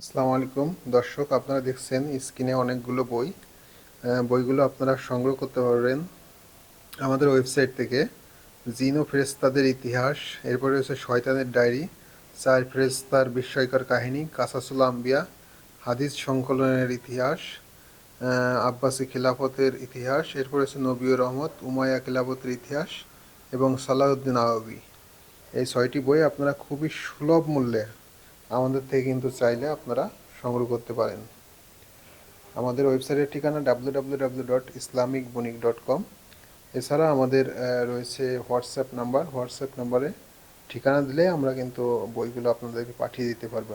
আসসালামু আলাইকুম। দর্শক, আপনারা দেখছেন স্ক্রিনে অনেকগুলো বই। বইগুলো আপনারা সংগ্রহ করতে পারবেন আমাদের ওয়েবসাইট থেকে। জিনো ফেরেস্তাদের ইতিহাস, এরপরে হচ্ছে শয়তানের ডায়েরি, চার ফেরেস্তার বিস্ময়কর কাহিনী, কাসাসুল আম্বিয়া, হাদিস সংকলনের ইতিহাস আব্বাসি খিলাফতের ইতিহাস, এরপরে হচ্ছে নবিউর রহমত উমায়া খিলাফতের ইতিহাস এবং সালাউদ্দিন আওয়াবি এই ছয়টি বই আপনারা খুবই সুলভ মূল্যে আমাদের থেকে কিন্তু চাইলে আপনারা সংগ্রহ করতে পারেন। আমাদের ওয়েবসাইটের ঠিকানা W W W dot Islamic Banik dot com এছাড়া আমাদের রয়েছে হোয়াটসঅ্যাপ নাম্বার। হোয়াটসঅ্যাপ নাম্বারে ঠিকানা দিলে আমরা কিন্তু বইগুলো আপনাদেরকে পাঠিয়ে দিতে পারব।